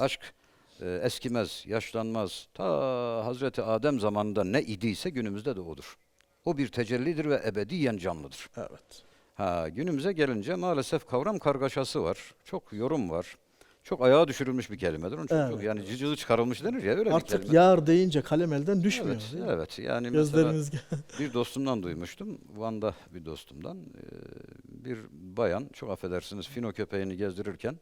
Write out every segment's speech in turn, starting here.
Aşk e, eskimez, yaşlanmaz. Ta Hazreti Adem zamanında ne idiyse günümüzde de odur. O bir tecellidir ve ebediyen canlıdır. Evet. Ha, günümüze gelince maalesef kavram kargaşası var. Çok yorum var. Çok ayağa düşürülmüş bir kelimedir. Onun için Evet. çok, yani cıcığı çıkarılmış denir ya öyle bir Artık kelime. yar deyince kalem elden düşmüyor. Evet, mi? evet. Yani mesela Gözlerimiz bir dostumdan duymuştum. Van'da bir dostumdan. Ee, bir bayan, çok affedersiniz, fino köpeğini gezdirirken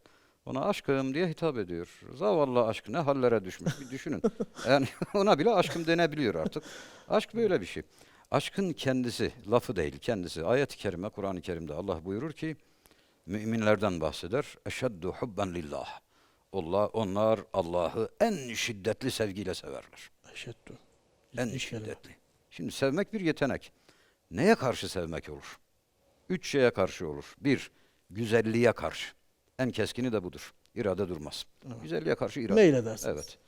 ona aşkım diye hitap ediyor. Zavallı aşk ne hallere düşmüş bir düşünün. Yani ona bile aşkım denebiliyor artık. Aşk böyle bir şey. Aşkın kendisi, lafı değil kendisi. Ayet-i kerime, Kur'an-ı Kerim'de Allah buyurur ki, müminlerden bahseder. Eşeddu hubben lillah. Allah, onlar Allah'ı en şiddetli sevgiyle severler. Eşeddü. En şiddetli. Şimdi sevmek bir yetenek. Neye karşı sevmek olur? Üç şeye karşı olur. Bir, güzelliğe karşı. En keskini de budur. İrade durmaz. Güzelliğe karşı irade. Meyledersiniz. Evet.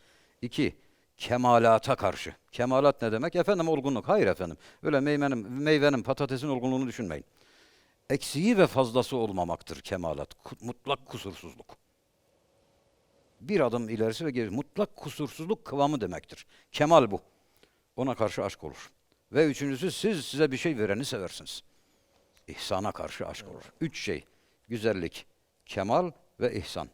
İki, kemalata karşı. Kemalat ne demek? Efendim olgunluk. Hayır efendim. Öyle meyvenin, meyvenin patatesin olgunluğunu düşünmeyin. Eksiği ve fazlası olmamaktır kemalat. Mutlak kusursuzluk. Bir adım ilerisi ve geri. Mutlak kusursuzluk kıvamı demektir. Kemal bu. Ona karşı aşk olur. Ve üçüncüsü siz size bir şey vereni seversiniz. İhsana karşı aşk olur. Üç şey. Güzellik, kemal ve ihsan.